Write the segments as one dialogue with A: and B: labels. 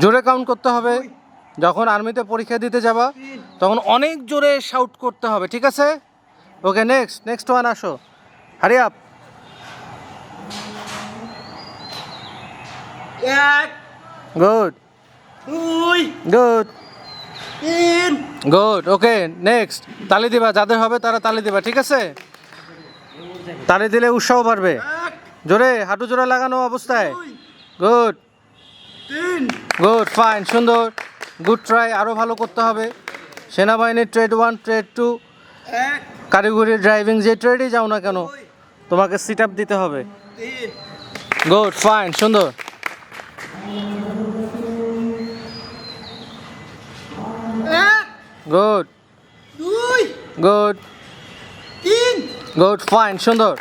A: জোরে কাউন্ট করতে হবে। যখন আর্মিতে পরীক্ষা দিতে যাবা তখন অনেক জোরে শাউট করতে হবে ঠিক আছে? ওকে নেক্সট নেক্সট ওয়ান আসো। হারি আপ
B: এক
A: গুড
B: দুই
A: গুড
B: তিন।
A: গুড ওকে নেক্সট তালি দিবা যাদের হবে তারা তালি দিবা ঠিক আছে? তালি দিলে উৎসাহ বাড়বে। জোরে হাঁটু জোরে লাগানো অবস্থায়। গুড। গুড ফাইন সুন্দর। গুড ট্রাই আরও ভালো করতে হবে। সেনাবাহিনীর ট্রেড ওয়ান ট্রেড টু। কারিগরি ড্রাইভিং যে ট্রেডেই যাও না কেন তোমাকে সিট আপ দিতে হবে। গুড ফাইন সুন্দর। গুড। গুড। গুড ফাইন সুন্দর।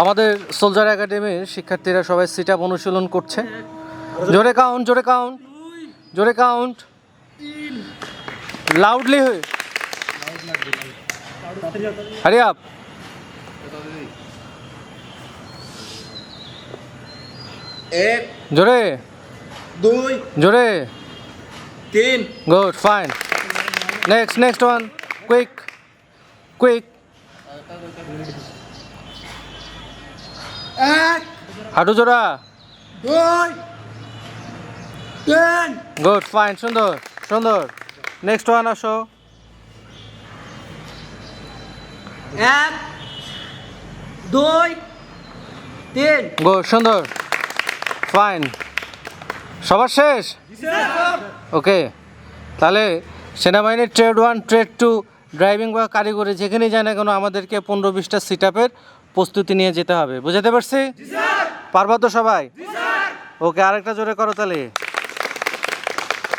A: আমাদের সোলজার একাডেমির শিক্ষার্থীরা সবাই সিট আপ অনুশীলন করছে। জোরে কাউন্ট জোরে কাউন্ট জোরে কাউন্ট লাউডলি হয়ে। হারি আপ
B: এক
A: জোরে।
B: দুই
A: জোরে।
B: তিন।
A: Good fine next next one quick quick
B: এক
A: হাঁটু জোড়া।
B: দুই তিন।
A: গুড ফাইন সুন্দর সুন্দর। নেক্সট ওয়ান আসো।
B: এক দুই তিন।
A: গুড সুন্দর। ফাইন সবার শেষ? ওকে তাহলে সেনাবাহিনীর trade one trade two driving বা কারিগরি যেখানেই যায় না কেন আমাদেরকে পনেরো বিশটা সিট আপের প্রস্তুতি নিয়ে যেতে হবে। বুঝাতে পারছি? পারবা তো সবাই? ওকে আরেকটা জোরে করো তাহলে।